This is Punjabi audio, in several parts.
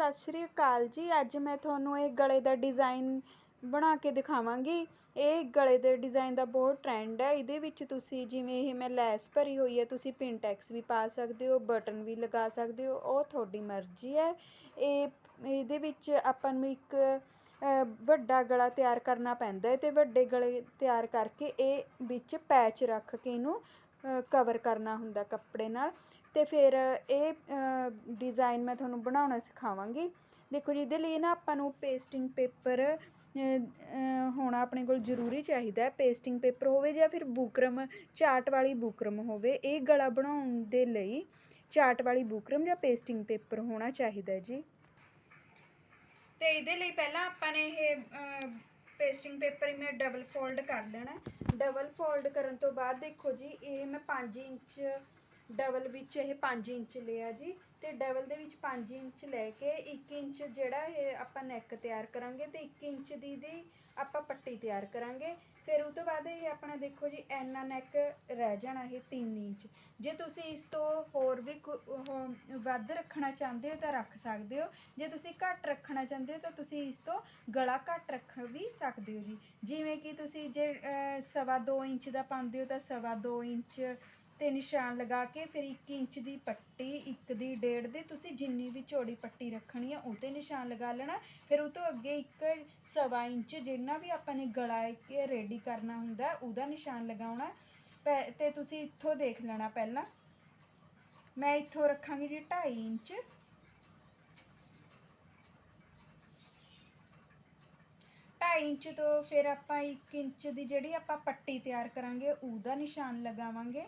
ਸਤਿ ਸ਼੍ਰੀ ਅਕਾਲ ਜੀ। ਅੱਜ ਮੈਂ ਤੁਹਾਨੂੰ ਇਹ ਗਲੇ ਦਾ ਡਿਜ਼ਾਈਨ ਬਣਾ ਕੇ ਦਿਖਾਵਾਂਗੀ। ਇਹ ਗਲੇ ਦੇ ਡਿਜ਼ਾਈਨ ਦਾ ਬਹੁਤ ਟ੍ਰੈਂਡ ਹੈ। ਇਹਦੇ ਵਿੱਚ ਤੁਸੀਂ ਜਿਵੇਂ ਇਹ ਮੈਂ ਲੈਸ ਭਰੀ ਹੋਈ ਹੈ, ਤੁਸੀਂ ਪਿੰਟੈਕਸ ਵੀ ਪਾ ਸਕਦੇ ਹੋ, ਬਟਨ ਵੀ ਲਗਾ ਸਕਦੇ ਹੋ, ਉਹ ਤੁਹਾਡੀ ਮਰਜ਼ੀ ਹੈ। ਇਹ, ਇਹਦੇ ਵਿੱਚ ਆਪਾਂ ਨੂੰ ਇੱਕ ਵੱਡਾ ਗਲਾ ਤਿਆਰ ਕਰਨਾ ਪੈਂਦਾ ਹੈ ਤੇ ਵੱਡੇ ਗਲੇ ਤਿਆਰ ਕਰਕੇ ਇਹ ਵਿੱਚ ਪੈਚ ਰੱਖ ਕੇ ਇਹਨੂੰ ਕਵਰ ਕਰਨਾ ਹੁੰਦਾ ਕੱਪੜੇ ਨਾਲ। ਅਤੇ ਫਿਰ ਇਹ ਡਿਜ਼ਾਈਨ ਮੈਂ ਤੁਹਾਨੂੰ ਬਣਾਉਣਾ ਸਿਖਾਵਾਂਗੀ। ਦੇਖੋ ਜੀ, ਇਹਦੇ ਲਈ ਨਾ ਆਪਾਂ ਨੂੰ ਪੇਸਟਿੰਗ ਪੇਪਰ ਹੋਣਾ ਆਪਣੇ ਕੋਲ ਜ਼ਰੂਰੀ ਚਾਹੀਦਾ ਹੈ। ਪੇਸਟਿੰਗ ਪੇਪਰ ਹੋਵੇ ਜਾਂ ਫਿਰ ਬੂਕਰਮ, ਚਾਟ ਵਾਲੀ ਬੂਕਰਮ ਹੋਵੇ, ਇਹ ਗਲਾ ਬਣਾਉਣ ਦੇ ਲਈ ਚਾਟ ਵਾਲੀ ਬੂਕਰਮ ਜਾਂ ਪੇਸਟਿੰਗ ਪੇਪਰ ਹੋਣਾ ਚਾਹੀਦਾ ਜੀ। ਤੇ ਇਹਦੇ ਲਈ ਪਹਿਲਾਂ ਆਪਾਂ ਨੇ ਇਹ ਪੇਸਟਿੰਗ ਪੇਪਰ ਮੈਂ ਡਬਲ ਫੋਲਡ ਕਰ ਲੈਣਾ ਡਬਲ ਫੋਲਡ ਕਰਨ ਤੋਂ ਬਾਅਦ ਦੇਖੋ ਜੀ, ਇਹ ਮੈਂ 5 ਇੰਚ ਡਬਲ ਵਿੱਚ ਇਹ 5 ਇੰਚ ਲਿਆ ਜੀ। ਅਤੇ ਡਬਲ ਦੇ ਵਿੱਚ 5 ਇੰਚ ਲੈ ਕੇ 1 ਇੰਚ ਜਿਹੜਾ ਇਹ ਆਪਾਂ ਨੈਕ ਤਿਆਰ ਕਰਾਂਗੇ ਤੇ 1 ਇੰਚ ਦੀ ਦੀ ਆਪਾਂ ਪੱਟੀ ਤਿਆਰ ਕਰਾਂਗੇ। ਫਿਰ ਉਹ ਤੋਂ ਬਾਅਦ ਇਹ ਆਪਣਾ ਦੇਖੋ ਜੀ ਐਨਾ ਨੈਕ ਰਹਿ ਜਾਣਾ ਇਹ 3 ਇੰਚ। ਜੇ ਤੁਸੀਂ ਇਸ ਤੋਂ ਹੋਰ ਵੀ ਕੁ- ਵੱਧ ਰੱਖਣਾ ਚਾਹੁੰਦੇ ਹੋ ਤਾਂ ਰੱਖ ਸਕਦੇ ਹੋ। ਜੇ ਤੁਸੀਂ ਘੱਟ ਰੱਖਣਾ ਚਾਹੁੰਦੇ ਹੋ ਤਾਂ ਤੁਸੀਂ ਇਸ ਤੋਂ ਗਲਾ ਘੱਟ ਰੱਖ ਵੀ ਸਕਦੇ ਹੋ ਜੀ। ਜਿਵੇਂ ਕਿ ਤੁਸੀਂ ਜੇ ਸਵਾ ਦੋ ਇੰਚ ਦਾ ਪਾਉਂਦੇ ਹੋ ਤਾਂ ਸਵਾ ਦੋ ਇੰਚ ਤੇ ਨਿਸ਼ਾਨ ਲਗਾ ਕੇ ਫਿਰ 1 ਇੰਚ ਦੀ ਪੱਟੀ, ਇੱਕ ਦੀ ਡੇਢ ਦੀ, ਤੁਸੀਂ ਜਿੰਨੀ ਵੀ ਚੌੜੀ ਪੱਟੀ ਰੱਖਣੀ ਆ ਉਹ 'ਤੇ ਨਿਸ਼ਾਨ ਲਗਾ ਲੈਣਾ। ਫਿਰ ਉਹ ਤੋਂ ਅੱਗੇ ਇੱਕ ਸਵਾ ਇੰਚ ਜਿੰਨਾ ਵੀ ਆਪਾਂ ਨੇ ਗਲਾ ਕੇ ਰੈਡੀ ਕਰਨਾ ਹੁੰਦਾ, ਉਹਦਾ ਨਿਸ਼ਾਨ ਲਗਾਉਣਾ। ਪੈ- ਤੇ ਤੁਸੀਂ ਇੱਥੋਂ ਦੇਖ ਲੈਣਾ ਪਹਿਲਾਂ। ਮੈਂ ਇੱਥੋਂ ਰੱਖਾਂਗੀ ਜੀ 2.5 ਇੰਚ। ਢਾਈ ਇੰਚ ਤੋਂ ਫਿਰ ਆਪਾਂ 1 ਇੰਚ ਦੀ ਜਿਹੜੀ ਆਪਾਂ ਪੱਟੀ ਤਿਆਰ ਕਰਾਂਗੇ, ਉਹਦਾ ਨਿਸ਼ਾਨ ਲਗਾਵਾਂਗੇ।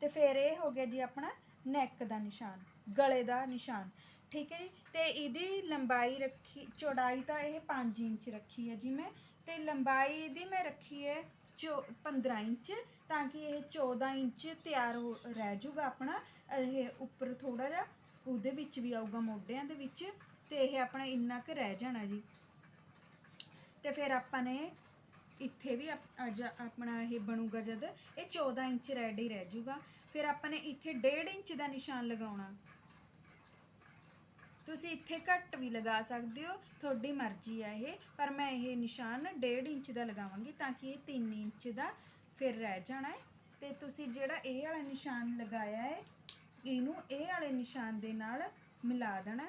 ਤੇ ਫਿਰ ਇਹ ਹੋ ਗਿਆ ਜੀ ਆਪਣਾ ਨੈਕ ਦਾ ਨਿਸ਼ਾਨ, ਗਲੇ ਦਾ ਨਿਸ਼ਾਨ। ਠੀਕ ਹੈ ਜੀ? ਤੇ ਇਹਦੀ ਲੰਬਾਈ ਰੱਖੀ, ਚੌੜਾਈ ਤਾਂ ਇਹ 5 ਇੰਚ ਰੱਖੀ ਹੈ ਜੀ ਮੈਂ। ਤੇ ਲੰਬਾਈ ਇਹਦੀ ਮੈਂ ਰੱਖੀ ਹੈ ਚੋ 15 ਇੰਚ, ਤਾਂ ਕਿ ਇਹ 14 ਇੰਚ ਤਿਆਰ ਹੋ, ਰਹਿ ਜਾਊਗਾ ਆਪਣਾ। ਇਹ ਉੱਪਰ ਥੋੜਾ ਜਿਹਾ, ਉਹਦੇ ਵਿੱਚ ਵੀ ਆਊਗਾ ਮੋਢਿਆਂ ਦੇ ਵਿੱਚ। ਤੇ ਇਹ ਆਪਣਾ ਇੰਨਾ ਕੁ ਰਹਿ ਜਾਣਾ ਜੀ। ਤੇ ਫਿਰ ਆਪਾਂ ਨੇ ਇੱਥੇ ਵੀ ਅੱਜ ਆਪਣਾ ਇਹ ਬਣੂਗਾ ਜਦ। ਇਹ 14 ਇੰਚ ਰੈਡੀ ਰਹਿ ਜਾਊਗਾ ਫਿਰ ਆਪਾਂ ਨੇ ਇੱਥੇ 1.5 ਇੰਚ ਦਾ ਨਿਸ਼ਾਨ ਲਗਾਉਣਾ। ਤੁਸੀਂ ਇੱਥੇ ਘੱਟ ਵੀ ਲਗਾ ਸਕਦੇ ਹੋ। ਤੁਹਾਡੀ ਮਰਜ਼ੀ ਆ ਇਹ। ਪਰ ਮੈਂ ਇਹ ਨਿਸ਼ਾਨ 1.5 ਇੰਚ ਦਾ ਲਗਾਵਾਂਗੀ ਤਾਂ ਕਿ ਇਹ 3 ਇੰਚ ਦਾ ਫਿਰ ਰਹਿ ਜਾਣਾ ਹੈ। ਤੇ ਤੁਸੀਂ ਜਿਹੜਾ ਇਹ ਵਾਲਾ ਨਿਸ਼ਾਨ ਲਗਾਇਆ ਹੈ, ਇਹਨੂੰ ਇਹ ਵਾਲੇ ਨਿਸ਼ਾਨ ਦੇ ਨਾਲ ਮਿਲਾ ਦੇਣਾ।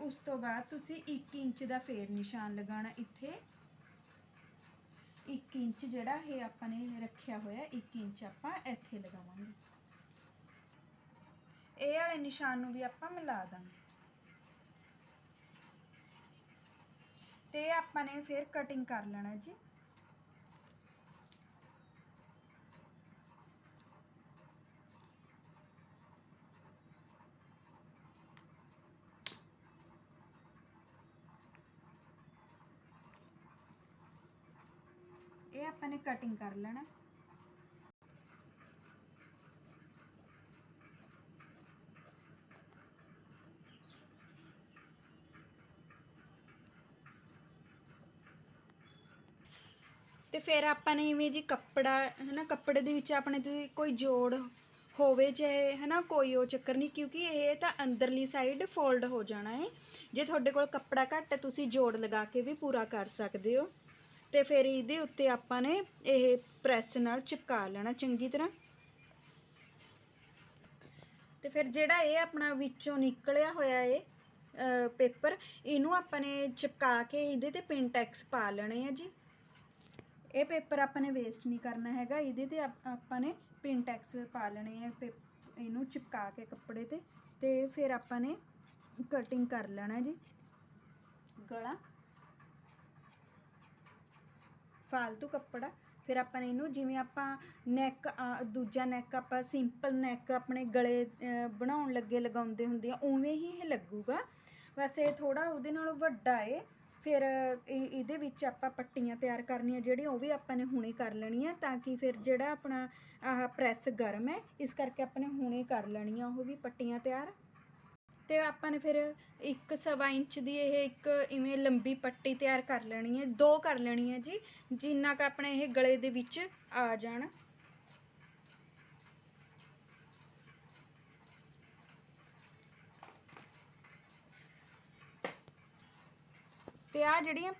ਉਸ ਤੋਂ ਬਾਅਦ ਤੁਸੀਂ 1 ਇੰਚ ਦਾ ਫੇਰ ਨਿਸ਼ਾਨ ਲਗਾਉਣਾ ਇੱਥੇ। 1 ਇੰਚ ਜਿਹੜਾ ਇਹ ਆਪਾਂ ਨੇ ਰੱਖਿਆ ਹੋਇਆ 1 ਇੰਚ ਆਪਾਂ ਇੱਥੇ ਲਗਾਵਾਂਗੇ। ਇਹ ਵਾਲੇ ਨਿਸ਼ਾਨ ਨੂੰ ਵੀ ਆਪਾਂ ਮਿਲਾ ਦਾਂਗੇ। ਤੇ ਆਪਾਂ ਨੇ ਫਿਰ ਕਟਿੰਗ ਕਰ ਲੈਣਾ ਜੀ। ਆਪਾਂ ਨੇ ਕਟਿੰਗ ਕਰ ਲੈਣਾ। ਤੇ ਫਿਰ ਆਪਾਂ ਨੇ ਇਵੇਂ ਜੀ ਕੱਪੜਾ, ਹਨਾ, ਕੱਪੜੇ ਦੇ ਵਿੱਚ ਆਪਣੇ ਤੇ ਕੋਈ ਜੋੜ ਹੋਵੇ ਚਾਹੇ, ਹਨਾ, ਕੋਈ ਉਹ ਚੱਕਰ ਨਹੀਂ, ਕਿਉਂਕਿ ਇਹ ਤਾਂ ਅੰਦਰਲੀ ਸਾਈਡ ਫੋਲਡ ਹੋ ਜਾਣਾ ਹੈ ਜੇ ਤੁਹਾਡੇ ਕੋਲ ਕੱਪੜਾ ਘੱਟ ਹੈ, ਤੁਸੀਂ ਜੋੜ ਲਗਾ ਕੇ ਵੀ ਪੂਰਾ ਕਰ ਸਕਦੇ ਹੋ। ਤੇ ਫਿਰ ਇਹਦੇ ਉੱਤੇ ਆਪਾਂ ਨੇ ਇਹ ਪ੍ਰੈਸ ਨਾਲ ਚਿਪਕਾ ਲੈਣਾ ਚੰਗੀ ਤਰ੍ਹਾਂ। ਤੇ ਫਿਰ ਜਿਹੜਾ ਇਹ ਆਪਣਾ ਵਿੱਚੋਂ ਨਿਕਲਿਆ ਹੋਇਆ ਏ ਪੇਪਰ, ਇਹਨੂੰ ਆਪਾਂ ਨੇ ਚਿਪਕਾ ਕੇ ਇਹਦੇ ਤੇ ਪਿੰਟੈਕਸ ਪਾ ਲੈਣੇ ਆ ਜੀ। ਇਹ ਪੇਪਰ ਆਪਾਂ ਨੇ ਵੇਸਟ ਨਹੀਂ ਕਰਨਾ ਹੈਗਾ, ਇਹਦੇ ਤੇ ਆਪ- ਆਪਾਂ ਨੇ ਪਿੰਟੈਕਸ ਪਾ ਲੈਣੇ ਆ ਪੇ- ਇਹਨੂੰ ਚਿਪਕਾ ਕੇ ਕੱਪੜੇ ਤੇ ਤੇ ਫਿਰ ਆਪਾਂ ਨੇ ਕਟਿੰਗ ਕਰ ਲੈਣਾ ਜੀ। ਗਲਾ। ਫਾਲਤੂ ਕੱਪੜਾ, ਫਿਰ ਆਪਾਂ ਨੇ ਇਹਨੂੰ ਜਿਵੇਂ ਆਪਾਂ ਨੈਕ ਦੂਜਾ ਨੈਕ ਆਪਾਂ ਸਿੰਪਲ ਨੈਕ ਆਪਣੇ ਗਲੇ ਬਣਾਉਣ ਲੱਗੇ, ਲਗਾਉਂਦੇ ਹੁੰਦੇ ਆ, ਉਵੇਂ ਹੀ ਇਹ ਲੱਗੂਗਾ। ਵੈਸੇ ਥੋੜਾ ਉਹਦੇ ਨਾਲੋਂ ਵੱਡਾ ਏ। ਫਿਰ ਇਹ- ਇਹਦੇ ਵਿੱਚ ਆਪਾਂ ਪੱਟੀਆਂ ਤਿਆਰ ਕਰਨੀਆਂ ਜਿਹੜੀਆਂ ਉਹ ਵੀ ਆਪਾਂ ਨੇ ਹੁਣੇ ਕਰ ਲੈਣੀਆਂ, ਤਾਂ ਕਿ ਫਿਰ ਜਿਹੜਾ ਆਪਣਾ ਆਹ ਪ੍ਰੈਸ ਗਰਮ ਹੈ, ਇਸ ਕਰਕੇ ਆਪਾਂ ਨੇ ਹੁਣੇ ਕਰ ਲੈਣੀਆਂ ਉਹ ਵੀ ਪੱਟੀਆਂ ਤਿਆਰ। ਅਤੇ ਆਪਾਂ ਨੇ ਫਿਰ ਇੱਕ ਸਵਾ ਇੰਚ ਦੀ ਇਹ ਇੱਕ ਇਵੇਂ ਲੰਬੀ ਪੱਟੀ ਤਿਆਰ ਕਰ ਲੈਣੀ ਹੈ, ਦੋ ਕਰ ਲੈਣੀ ਹੈ ਜੀ, ਜਿੰਨਾ ਕ ਆਪਣੇ ਇਹ ਗਲੇ ਦੇ ਵਿੱਚ ਆ ਜਾਣ। ਤੇ ਆ ਜਿਹੜੀਆਂ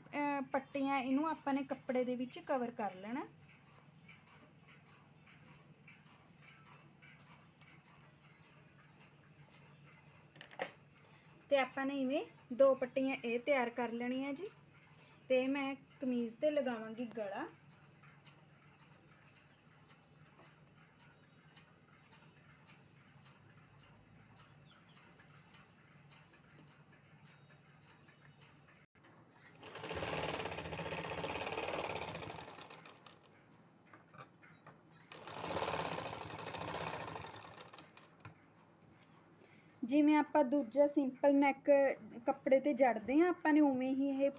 ਪੱਟੀਆਂ, ਇਹਨੂੰ ਆਪਾਂ ਨੇ ਕੱਪੜੇ ਦੇ ਵਿੱਚ ਕਵਰ ਕਰ ਲੈਣਾ। ਆਪਾਂ ਨੇ ਇਵੇਂ ਦੋ ਪੱਟੀਆਂ ਇਹ ਤਿਆਰ ਕਰ ਲੈਣੀਆਂ ਜੀ ਤੇ ਮੈਂ ਕਮੀਜ਼ ਤੇ ਲਗਾਵਾਂਗੀ ਗਲਾ। ਜਿਵੇਂ ਆਪਾਂ ਦੂਜਾ ਸਿੰਪਲ ਨੈਕ ਕੱਪੜੇ ਤੇ ਜੜਦੇ ਹਾਂ, ਆਪਾਂ ਨੇ ਉਵੇਂ ਹੀ ਇਹ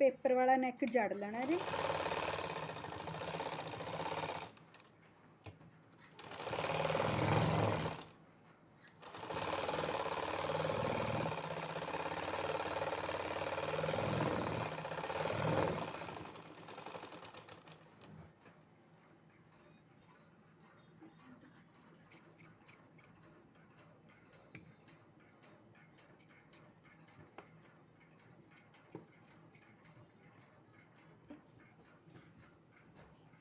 ਪੇਪਰ ਵਾਲਾ ਨੈਕ ਜੜ ਲੈਣਾ ਜੀ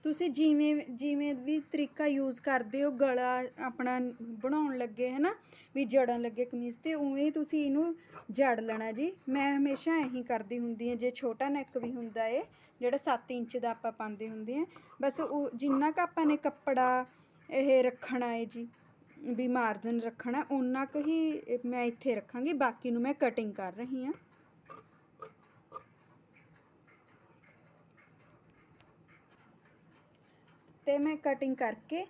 ਤੁਸੀਂ ਜਿਵੇਂ ਜਿਵੇਂ ਵੀ ਤਰੀਕਾ ਯੂਜ਼ ਕਰਦੇ ਹੋ, ਗਲਾ ਆਪਣਾ ਬਣਾਉਣ ਲੱਗੇ ਹੈ ਨਾ ਵੀ ਜੜਨ ਲੱਗੇ ਕਮੀਜ਼ ਤੇ, ਉਵੇਂ ਹੀ ਤੁਸੀਂ ਇਹਨੂੰ ਜੜ ਲੈਣਾ ਜੀ। ਮੈਂ ਹਮੇਸ਼ਾ ਇਹੀ ਕਰਦੀ ਹੁੰਦੀ ਹਾਂ, ਜੇ ਛੋਟਾ ਨੈਕ ਵੀ ਹੁੰਦਾ ਏ, ਜਿਹੜਾ 7 ਇੰਚ ਦਾ ਆਪਾਂ ਪਾਉਂਦੇ ਹੁੰਦੇ ਆ ਬਸ ਉਹ ਜਿੰਨਾ ਕ ਆਪਾਂ ਨੇ ਕੱਪੜਾ ਇਹ ਰੱਖਣਾ ਏ ਜੀ, ਵੀ ਮਾਰਜਨ ਰੱਖਣਾ, ਓਨਾ ਕੁ ਹੀ ਮੈਂ ਇੱਥੇ ਰੱਖਾਂਗੀ, ਬਾਕੀ ਨੂੰ ਮੈਂ ਕਟਿੰਗ ਕਰ ਰਹੀ ਹਾਂ। ਤੇ ਮੈਂ ਕਟਿੰਗ ਕਰਕੇ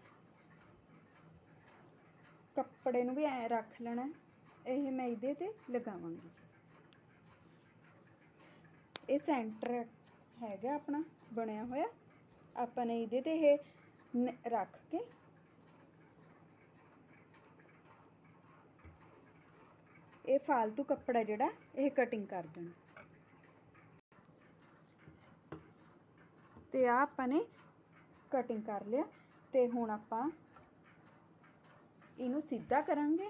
ਕੱਪੜੇ ਨੂੰ ਵੀ ਐ ਰੱਖ ਲੈਣਾ ਇਹ ਮੈਂ ਇਹਦੇ ਤੇ ਲਗਾਵਾਂਗੀ ਇਹ ਸੈਂਟਰ ਹੈਗਾ ਆਪਣਾ, ਬਣਿਆ ਹੋਇਆ। ਆਪਾਂ ਨੇ ਇਹਦੇ ਤੇ ਇਹ ਰੱਖ ਕੇ ਇਹ ਫालतू ਕੱਪੜਾ ਜਿਹੜਾ, ਇਹ ਕਟਿੰਗ ਕਰ ਦੇਣਾ। ਤੇ ਆ ਆਪਾਂ ਨੇ ਕਟਿੰਗ ਕਰ ਲਿਆ ਤੇ ਹੁਣ ਆਪਾਂ ਇਹਨੂੰ ਸਿੱਧਾ ਕਰਾਂਗੇ।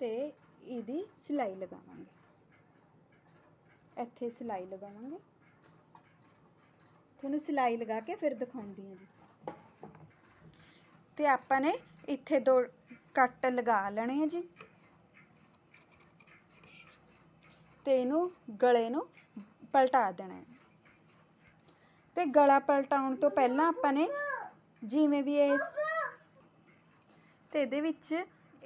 ਤੇ ਇਹਦੀ ਸਿਲਾਈ ਲਗਾਵਾਂਗੇ। ਇੱਥੇ ਸਿਲਾਈ ਲਗਾਵਾਂਗੇ। ਤੁਹਾਨੂੰ ਸਿਲਾਈ ਲਗਾ ਕੇ ਫਿਰ ਦਿਖਾਉਂਦੀ ਹਾਂ ਜੀ। ਤੇ ਆਪਾਂ ਨੇ ਇੱਥੇ ਦੋ ਕੱਟ ਲਗਾ ਲੈਣੇ ਆ ਜੀ। ਤੇ ਇਹਨੂੰ ਗਲੇ ਨੂੰ ਪਲਟਾ ਦੇਣਾ ਹੈ। ਤੇ ਗਲਾ ਪਲਟਾਉਣ ਤੋਂ ਪਹਿਲਾਂ ਆਪਾਂ ਨੇ ਜਿਵੇਂ ਵੀ ਇਹ ਤੇ ਇਹਦੇ ਵਿੱਚ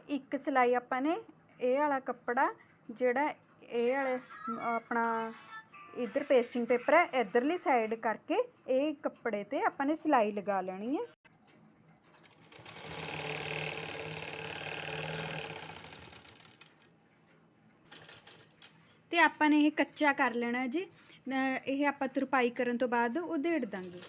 ਇੱਕ ਸਿਲਾਈ ਆਪਾਂ ਨੇ ਇਹ ਵਾਲਾ ਕੱਪੜਾ ਜਿਹੜਾ ਇਹ ਵਾਲੇ ਆਪਣਾ ਇਧਰ ਪੇਸਟਿੰਗ ਪੇਪਰ ਹੈ, ਇਧਰਲੀ ਸਾਈਡ ਕਰਕੇ ਇਹ ਕੱਪੜੇ ਤੇ ਆਪਾਂ ਨੇ ਸਿਲਾਈ ਲਗਾ ਲੈਣੀ ਹੈ। ਅਤੇ ਆਪਾਂ ਨੇ ਇਹ ਕੱਚਾ ਕਰ ਲੈਣਾ ਜੀ ਇਹ ਆਪਾਂ ਤਰਪਾਈ ਕਰਨ ਤੋਂ ਬਾਅਦ ਉਧੇੜ ਦਾਂਗੇ।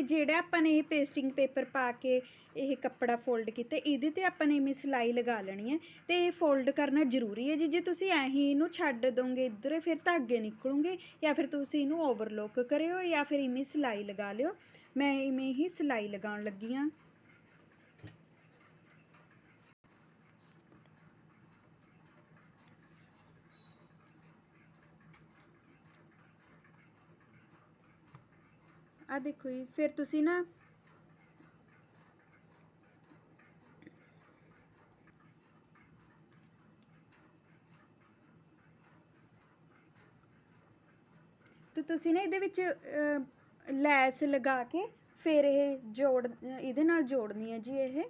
ਤੇ ਜਿਹੜਾ ਆਪਾਂ ਨੇ ਇਹ ਪੇਸਟਿੰਗ ਪੇਪਰ ਪਾ ਕੇ ਇਹ ਕੱਪੜਾ ਫੋਲਡ ਕੀਤਾ, ਇਹਦੇ ਤੇ ਆਪਾਂ ਨੇ ਇਵੇਂ ਸਿਲਾਈ ਲਗਾ ਲੈਣੀ ਹੈ ਤੇ ਇਹ ਫੋਲਡ ਕਰਨਾ ਜ਼ਰੂਰੀ ਹੈ ਜੀ। ਜੇ ਤੁਸੀਂ ਐਂ ਹੀ ਇਹਨੂੰ ਛੱਡ ਦੋਗੇ ਇੱਧਰ, ਫਿਰ ਧਾਗੇ ਨਿਕਲੂਗੇ ਜਾਂ ਫਿਰ ਤੁਸੀਂ ਇਹਨੂੰ ਓਵਰਲੋਕ ਕਰਿਓ ਜਾਂ ਫਿਰ ਇਵੇਂ ਸਿਲਾਈ ਲਗਾ ਲਿਓ। ਮੈਂ ਇਵੇਂ ਹੀ ਸਿਲਾਈ ਲਗਾਉਣ ਲੱਗੀ ਹਾਂ। ਆ ਦੇਖੋ ਜੀ, ਫਿਰ ਤੁਸੀਂ ਨਾ ਤੇ ਤੁਸੀਂ ਨਾ ਇਹਦੇ ਵਿੱਚ ਲੈਸ ਲਗਾ ਕੇ ਫਿਰ ਇਹ ਜੋੜ, ਇਹਦੇ ਨਾਲ ਜੋੜਨੀ ਹੈ ਜੀ ਇਹ।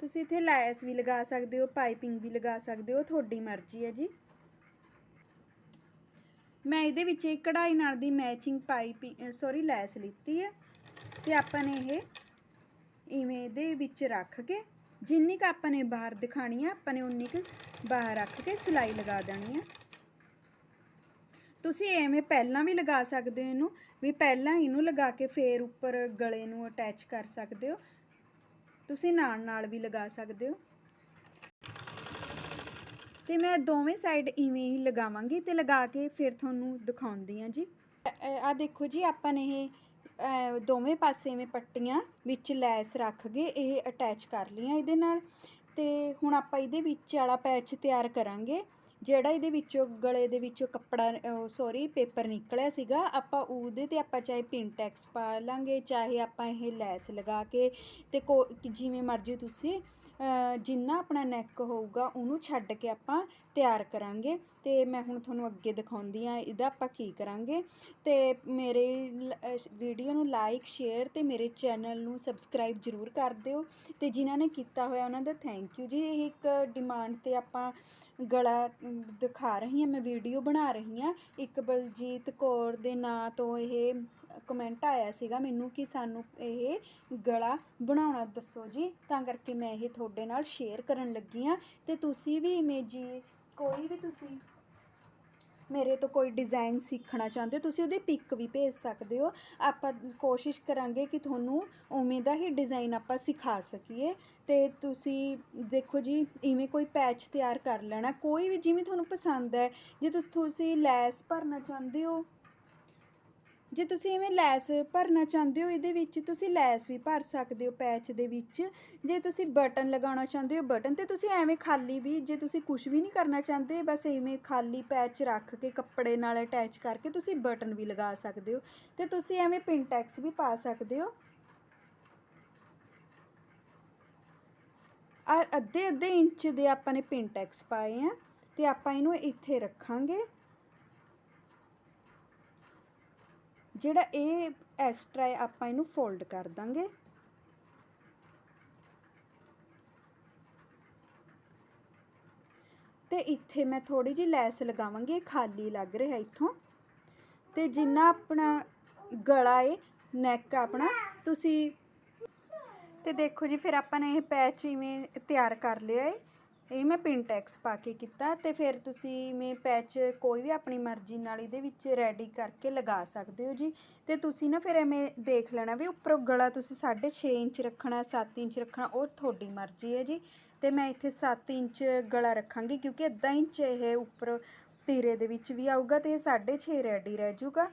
ਤੁਸੀਂ ਇੱਥੇ ਲੈਸ ਵੀ ਲਗਾ ਸਕਦੇ ਹੋ, ਪਾਈਪਿੰਗ ਵੀ ਲਗਾ ਸਕਦੇ ਹੋ, ਤੁਹਾਡੀ ਮਰਜ਼ੀ ਹੈ ਜੀ। ਮੈਂ ਇਹਦੇ ਵਿੱਚ ਇੱਕ ਕਢਾਈ ਨਾਲ ਦੀ ਮੈਚਿੰਗ ਪਾਈਪ ਸੌਰੀ ਲੈਸ ਲਿੱਤੀ ਹੈ। ਤੇ ਆਪਾਂ ਨੇ ਇਹ ਇਵੇਂ ਇਹਦੇ ਵਿੱਚ ਰੱਖ ਕੇ, ਜਿੰਨੀ ਕੁ ਆਪਾਂ ਨੇ ਬਾਹਰ ਦਿਖਾਣੀ ਆ, ਆਪਾਂ ਨੇ ਉਨੀ ਕੁ ਬਾਹਰ ਰੱਖ ਕੇ ਸਿਲਾਈ ਲਗਾ ਦੇਣੀ ਆ। ਤੁਸੀਂ ਐਵੇਂ ਪਹਿਲਾਂ ਵੀ ਲਗਾ ਸਕਦੇ ਹੋ ਇਹਨੂੰ, ਵੀ ਪਹਿਲਾਂ ਇਹਨੂੰ ਲਗਾ ਕੇ ਫੇਰ ਉੱਪਰ ਗਲੇ ਨੂੰ ਅਟੈਚ ਕਰ ਸਕਦੇ ਹੋ। ਤੁਸੀਂ ਨਾਲ ਨਾਲ ਵੀ ਲਗਾ ਸਕਦੇ ਹੋ। ਤੇ ਮੈਂ ਦੋਵੇਂ ਸਾਈਡ ਇਵੇਂ ਹੀ ਲਗਾਵਾਂਗੀ ਤੇ ਲਗਾ ਕੇ ਫਿਰ ਤੁਹਾਨੂੰ ਦਿਖਾਉਂਦੀ ਹਾਂ ਜੀ। ਆ ਦੇਖੋ ਜੀ, ਆਪਾਂ ਨੇ ਇਹ ਦੋਵੇਂ ਪਾਸੇ ਐਵੇਂ ਪੱਟੀਆਂ ਵਿੱਚ ਲੈਸ ਰੱਖ ਕੇ ਇਹ ਅਟੈਚ ਕਰ ਲਈਆਂ ਇਹਦੇ ਨਾਲ। ਤੇ ਹੁਣ ਆਪਾਂ ਇਹਦੇ ਵਿੱਚ ਵਾਲਾ ਪੈਚ ਤਿਆਰ ਕਰਾਂਗੇ, ਜਿਹੜਾ ਇਹਦੇ ਵਿੱਚੋਂ ਗਲੇ ਦੇ ਵਿੱਚੋਂ ਕੱਪੜਾ ਸੌਰੀ ਪੇਪਰ ਨਿਕਲਿਆ ਸੀਗਾ, ਆਪਾਂ ਉਹਦੇ ਤੇ ਆਪਾਂ ਚਾਹੇ ਪਿੰਟੈਕਸ ਪਾ ਲਾਂਗੇ, ਚਾਹੇ ਆਪਾਂ ਇਹ ਲੈਸ ਲਗਾ ਕੇ ਤੇ ਕੋ, ਜਿਵੇਂ ਮਰਜ਼ੀ ਤੁਸੀਂ ਜਿੰਨਾ ਆਪਣਾ ਨੈਕ ਹੋਊਗਾ, ਉਹਨੂੰ ਛੱਡ ਕੇ ਆਪਾਂ ਤਿਆਰ ਕਰਾਂਗੇ। ਅਤੇ ਮੈਂ ਹੁਣ ਤੁਹਾਨੂੰ ਅੱਗੇ ਦਿਖਾਉਂਦੀ ਹਾਂ, ਇਹਦਾ ਆਪਾਂ ਕੀ ਕਰਾਂਗੇ। ਅਤੇ ਮੇਰੇ ਵੀਡੀਓ ਨੂੰ ਲਾਈਕ ਸ਼ੇਅਰ ਅਤੇ ਮੇਰੇ ਚੈਨਲ ਨੂੰ ਸਬਸਕ੍ਰਾਈਬ ਜ਼ਰੂਰ ਕਰ ਦਿਓ। ਅਤੇ ਜਿਨ੍ਹਾਂ ਨੇ ਕੀਤਾ ਹੋਇਆ ਉਹਨਾਂ ਦਾ ਥੈਂਕ ਯੂ ਜੀ। ਇਹ ਇੱਕ ਡਿਮਾਂਡ ਤੇ ਆਪਾਂ ਗਲਾ ਦਿਖਾ ਰਹੀ ਹਾਂ, ਮੈਂ ਵੀਡੀਓ ਬਣਾ ਰਹੀ ਹਾਂ। ਇੱਕ ਬਲਜੀਤ ਕੌਰ ਦੇ ਨਾਂ ਤੋਂ ਇਹ ਕਮੈਂਟ ਆਇਆ ਸੀਗਾ ਮੈਨੂੰ ਕਿ ਸਾਨੂੰ ਇਹ ਗਲਾ ਬਣਾਉਣਾ ਦੱਸੋ ਜੀ। ਤਾਂ ਕਰਕੇ ਮੈਂ ਇਹ ਤੁਹਾਡੇ ਨਾਲ ਸ਼ੇਅਰ ਕਰਨ ਲੱਗੀ ਹਾਂ। ਤੇ ਤੁਸੀਂ ਵੀ ਇਵੇਂ ਜੀ, ਕੋਈ ਵੀ ਤੁਸੀਂ ਮੇਰੇ ਤੋਂ ਕੋਈ ਡਿਜ਼ਾਈਨ ਸਿੱਖਣਾ ਚਾਹੁੰਦੇ ਹੋ, ਤੁਸੀਂ ਉਹਦੀ ਪਿਕ ਵੀ ਭੇਜ ਸਕਦੇ ਹੋ। ਆਪਾਂ ਕੋਸ਼ਿਸ਼ ਕਰਾਂਗੇ ਕਿ ਤੁਹਾਨੂੰ ਉਵੇਂ ਦਾ ਹੀ ਡਿਜ਼ਾਈਨ ਆਪਾਂ ਸਿਖਾ ਸਕੀਏ। ਤੇ ਤੁਸੀਂ ਦੇਖੋ ਜੀ, ਇਵੇਂ ਕੋਈ ਪੈਚ ਤਿਆਰ ਕਰ ਲੈਣਾ। ਕੋਈ ਵੀ ਜਿਵੇਂ ਤੁਹਾਨੂੰ ਪਸੰਦ ਹੈ, ਜੇ ਤੁਸ- ਤੁਸੀਂ ਲੈਸ ਭਰਨਾ ਚਾਹੁੰਦੇ ਹੋ ਜੇ ਤੁਸੀਂ ਇਵੇਂ ਲੈਸ ਭਰਨਾ ਚਾਹੁੰਦੇ ਹੋ ਇਹਦੇ ਵਿੱਚ, ਤੁਸੀਂ ਲੈਸ ਵੀ ਭਰ ਸਕਦੇ ਹੋ ਪੈਚ ਦੇ ਵਿੱਚ। ਜੇ ਤੁਸੀਂ ਬਟਨ ਲਗਾਉਣਾ ਚਾਹੁੰਦੇ ਹੋ ਬਟਨ, ਤੇ ਤੁਸੀਂ ਐਵੇਂ ਖਾਲੀ ਵੀ, ਜੇ ਤੁਸੀਂ ਕੁਝ ਵੀ ਨਹੀਂ ਕਰਨਾ ਚਾਹੁੰਦੇ, ਬਸ ਇਵੇਂ ਖਾਲੀ ਪੈਚ ਰੱਖ ਕੇ, ਕੱਪੜੇ ਨਾਲ ਅਟੈਚ ਕਰਕੇ ਤੁਸੀਂ ਬਟਨ ਵੀ ਲਗਾ ਸਕਦੇ ਹੋ। ਤੇ ਤੁਸੀਂ ਐਵੇਂ ਪਿੰਟੈਕਸ ਵੀ ਪਾ ਸਕਦੇ ਹੋ। ਆ ਅੱਧੇ ਅੱਧੇ ਇੰਚ ਦੇ ਆਪਾਂ ਨੇ ਪਿੰਟੈਕਸ ਪਾਏ ਆ, ਤੇ ਆਪਾਂ ਇਹਨੂੰ ਇੱਥੇ ਰੱਖਾਂਗੇ। ਜਿਹੜਾ ਇਹ ਐਕਸਟਰਾ ਹੈ, ਆਪਾਂ ਇਹਨੂੰ ਫੋਲਡ ਕਰ ਦਾਂਗੇ। ਤੇ ਇੱਥੇ ਮੈਂ ਥੋੜੀ ਜਿਹੀ ਲੈਸ ਲਗਾਵਾਂਗੀ, ਇਹ ਖਾਲੀ ਲੱਗ ਰਿਹਾ ਇੱਥੋਂ। ਤੇ ਜਿੰਨਾ ਆਪਣਾ ਗਲਾ ਏ ਨੈਕ ਆਪਣਾ, ਤੁਸੀਂ ਤੇ ਦੇਖੋ ਜੀ, ਫਿਰ ਆਪਾਂ ਨੇ ਇਹ ਪੈਚ ਇਵੇਂ ਤਿਆਰ ਕਰ ਲਿਆ ਏ। ਇਹ ਮੈਂ ਪਿੰਨ ਟੈਕਸ ਪਾ ਕੇ ਕੀਤਾ ਤੇ ਫਿਰ ਤੁਸੀਂ ਮੈਂ ਪੈਚ ਕੋਈ ਵੀ ਆਪਣੀ ਮਰਜ਼ੀ ਨਾਲ ਇਹਦੇ ਵਿੱਚ ਰੈਡੀ ਕਰਕੇ ਲਗਾ ਸਕਦੇ ਹੋ ਜੀ। ਤੇ ਤੁਸੀਂ ਨਾ ਫਿਰ ਐਵੇਂ ਦੇਖ ਲੈਣਾ ਵੀ ਉੱਪਰੋਂ ਗਲਾ ਤੁਸੀਂ 6.5 ਇੰਚ ਰੱਖਣਾ 7 ਇੰਚ ਰੱਖਣਾ, ਉਹ ਤੁਹਾਡੀ ਮਰਜ਼ੀ ਹੈ ਜੀ। ਤੇ ਮੈਂ ਇੱਥੇ 7 ਇੰਚ ਗਲਾ ਰੱਖਾਂਗੀ ਕਿਉਂਕਿ ਅੱਧਾ ਇੰਚ ਇਹ ਉੱਪਰ ਤੀਰੇ ਦੇ ਵਿੱਚ ਵੀ ਆਊਗਾ ਤੇ ਇਹ 6.5 ਰੈਡੀ ਰਹਿ ਜਾਊਗਾ।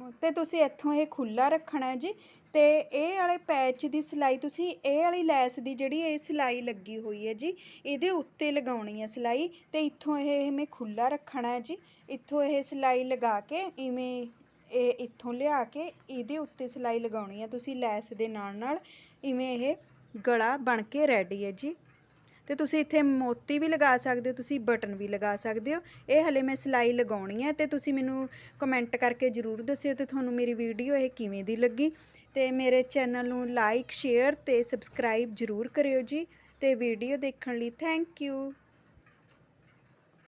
ਅਤੇ ਤੁਸੀਂ ਇੱਥੋਂ ਇਹ ਖੁੱਲ੍ਹਾ ਰੱਖਣਾ ਹੈ ਜੀ ਅਤੇ ਇਹ ਵਾਲੇ ਪੈਚ ਦੀ ਸਿਲਾਈ, ਤੁਸੀਂ ਇਹ ਵਾਲੀ ਲੈਸ ਦੀ ਜਿਹੜੀ ਇਹ ਸਿਲਾਈ ਲੱਗੀ ਹੋਈ ਹੈ ਜੀ, ਇਹਦੇ ਉੱਤੇ ਲਗਾਉਣੀ ਹੈ ਸਿਲਾਈ ਅਤੇ ਇੱਥੋਂ ਇਹ ਇਵੇਂ ਖੁੱਲ੍ਹਾ ਰੱਖਣਾ ਹੈ ਜੀ। ਇੱਥੋਂ ਇਹ ਸਿਲਾਈ ਲਗਾ ਕੇ, ਇਵੇਂ ਇਹ ਇੱਥੋਂ ਲਿਆ ਕੇ, ਇਹਦੇ ਉੱਤੇ ਸਿਲਾਈ ਲਗਾਉਣੀ ਹੈ ਤੁਸੀਂ ਲੈਸ ਦੇ ਨਾਲ ਨਾਲ ਇਵੇਂ ਇਹ ਗਲਾ ਬਣ ਕੇ ਰੈਡੀ ਹੈ ਜੀ। ਤੇ ਤੁਸੀਂ ਇੱਥੇ ਮੋਤੀ ਵੀ ਲਗਾ ਸਕਦੇ ਹੋ, ਤੁਸੀਂ ਬਟਨ ਵੀ ਲਗਾ ਸਕਦੇ ਹੋ। ਇਹ ਹਲੇ ਮੈਂ ਸਿਲਾਈ ਲਗਾਉਣੀ ਹੈ ਤੇ ਤੁਸੀਂ ਮੈਨੂੰ ਕਮੈਂਟ ਕਰਕੇ ਜਰੂਰ ਦੱਸਿਓ ਤੇ ਤੁਹਾਨੂੰ ਮੇਰੀ ਵੀਡੀਓ ਇਹ ਕਿਵੇਂ ਦੀ ਲੱਗੀ। ਤੇ ਮੇਰੇ ਚੈਨਲ ਨੂੰ ਲਾਈਕ ਸ਼ੇਅਰ ਤੇ ਸਬਸਕ੍ਰਾਈਬ ਜਰੂਰ ਕਰਿਓ ਜੀ। ਤੇ ਵੀਡੀਓ ਦੇਖਣ ਲਈ ਥੈਂਕ ਯੂ